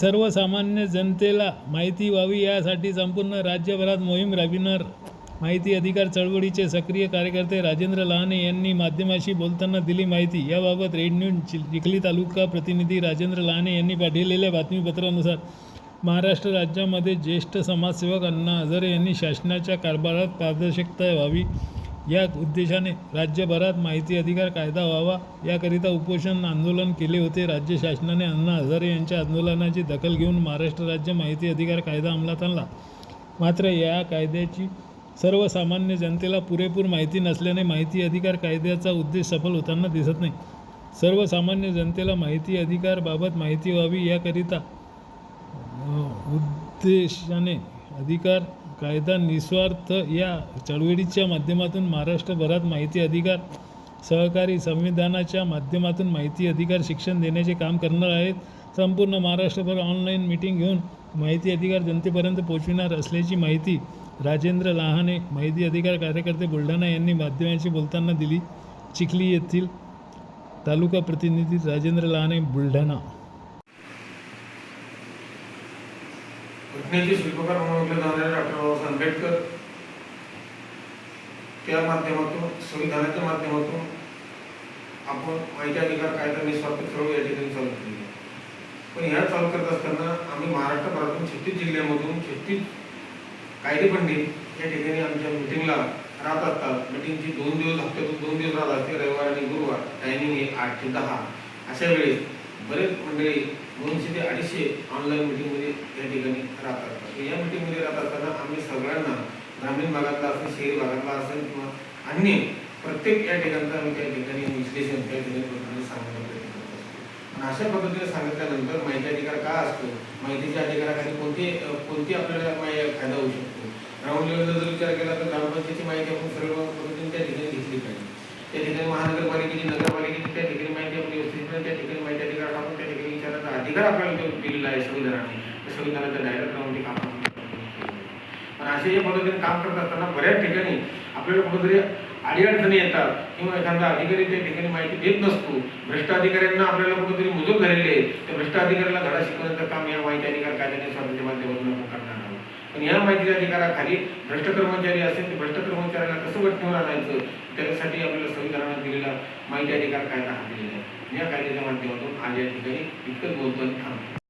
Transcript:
सर्वसामान्य जनतेला माहिती व्हावी यासाठी संपूर्ण राज्यभरात मोहीम राबविणार माहिती अधिकार चळवळीचे सक्रिय कार्यकर्ते राजेंद्र लहाने यांनी माध्यमाशी बोलताना दिली माहिती. याबाबत रेड न्यूज चिखली तालुका प्रतिनिधी राजेंद्र लहाने यांनी पाठवलेल्या बातमीपत्रानुसार महाराष्ट्र राज्यामध्ये ज्येष्ठ समाजसेवक अण्णा हजारे यांनी शासनाच्या कारभारात पारदर्शकता व्हावी. या उद्देशाने राज्यभरात माहिती अधिकार कायदा व्हावा याकरिता उपोषण आंदोलन केले होते. राज्य शासनाने अण्णा हजारे यांच्या आंदोलनाची दखल घेऊन महाराष्ट्र राज्य माहिती अधिकार कायदा अंमलात आणला. मात्र या कायद्याची सर्वसामान्य जनतेला पुरेपूर माहिती नसल्याने माहिती अधिकार कायद्याचा उद्देश सफल होताना दिसत नाही. सर्वसामान्य जनतेला माहिती अधिकारबाबत माहिती व्हावी याकरिता उद्देशाने अधिकार कायदा निस्वार्थ या चळवळीच्या माध्यमातून महाराष्ट्रभरात माहिती अधिकार सहकारी संविधानाच्या माध्यमातून माहिती अधिकार शिक्षण देण्याचे काम करणार आहेत. संपूर्ण महाराष्ट्रभर ऑनलाईन मीटिंग घेऊन माहिती अधिकार जनतेपर्यंत पोहोचविणार असल्याची माहिती राजेंद्र लहाने माहिती अधिकार कार्यकर्ते बुलढाणा यांनी माध्यमांशी बोलताना दिली. चिखली येथील तालुका प्रतिनिधी राजेंद्र लहाने बुलढाणा. घटनेचे शिल्पकार म्हणून ओळखले जाणारे डॉक्टर बाबासाहेब आंबेडकर. त्या माध्यमातून संविधानाच्या माध्यमातून आपण माहिती अधिकार कायदा निस्वार्थ सर्व या ठिकाणी चालू केली पण ह्या चालू करत असताना आम्ही महाराष्ट्रभरातून छत्तीस जिल्ह्यामधून छत्तीस कायदे पंडित या ठिकाणी आमच्या मिटिंगला राहत असतात. मिटिंगची दोन दिवस हप्त्यातून दोन दिवस राहत असते. रविवार आणि गुरुवार. टायमिंग आहे आठ ते दहा. अशा वेळेस बरेच मंडळी दोनशे ते अडीचशे ऑनलाईन मिटिंगमध्ये या ठिकाणी राहत असतात या मिटिंगमध्ये राहत असताना आम्ही सगळ्यांना ग्रामीण भागातला असेल शहरी भागातला असेल किंवा अन्य प्रत्येक या ठिकाणचं आम्ही त्या ठिकाणी विश्लेषण त्या ठिकाणी पद्धतीने सांगण्याचा प्रयत्न करत असतो. आणि अशा पद्धतीने सांगितल्यानंतर माहिती अधिकार का असतो? माहितीच्या अधिकाराखाली कोणते कोणती आपल्याला फायदा होऊ शकतो? ग्राउंड लेवलचा जर विचार केला तर ग्रामपंचायतीची माहिती आपण सर्व पद्धतीने त्या ठिकाणी घेतली पाहिजे. त्या ठिकाणी महानगरपालिकेची नगर त्या ठिकाणी माहिती आपण व्यवस्थितपणे त्या ठिकाणी माहिती अधिकार टाकून त्या ठिकाणी विचाराचा आपल्याला जो दिलेला आहे संविधानाने त्या संविधानाच्या डायरेक्ट काम पण असे जे पद्धतीने काम करत असताना बऱ्याच ठिकाणी आपल्याला कुठेतरी अडीअडचणी येतात किंवा एखादा अधिकारी त्या ठिकाणी माहिती देत नसतो. भ्रष्ट अधिकाऱ्यांना आपल्याला कुठेतरी मुजूर झालेले आहे. त्या भ्रष्ट अधिकाऱ्याला धडा शिकवण्याचं काम या माहिती अधिकार कायद्याने स्वतःच्या माध्यमातून पण या माहिती अधिकाराखाली भ्रष्ट कर्मचारी असेल ते भ्रष्ट कर्मचाऱ्यांना कसं वटणीवर आणायचं? त्यासाठी आपल्याला संविधानात दिलेला माहिती अधिकार कायदा हा दिलेला आहे या कायद्याच्या माध्यमातून आज या ठिकाणी इतकंच बोलतो आणि थांबतो.